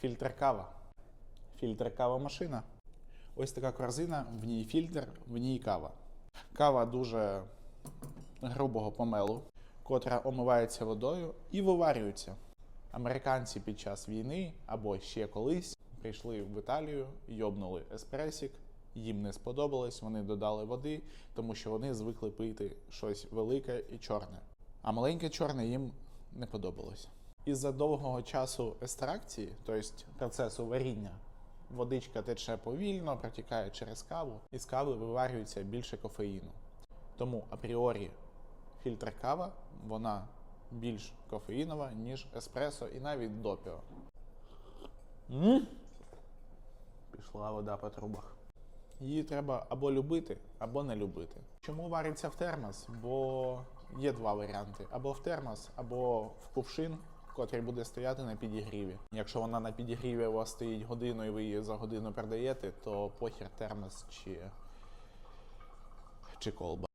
Фільтр кава. Фільтр кава машина. Ось така корзина, в ній фільтр, в ній кава. Кава дуже грубого помелу, котра омивається водою і виварюється. Американці під час війни або ще колись прийшли в Італію, йобнули еспресік, їм не сподобалось, вони додали води, тому що вони звикли пити щось велике і чорне. А маленьке чорне їм не подобалось. Із-за довгого часу екстракції, тобто процесу варіння, водичка тече повільно, протікає через каву, і з кави виварюється більше кофеїну. Тому апріорі фільтр кава вона більш кофеїнова, ніж еспресо і навіть допіо. м Пішла вода по трубах. Її треба або любити, або не любити. Чому вариться в термос? Бо є два варіанти: або в термос, або в кувшин, котрий буде стояти на підігріві. Якщо вона на підігріві у вас стоїть годину і ви її за годину продаєте, то похер термос чи, чи колба.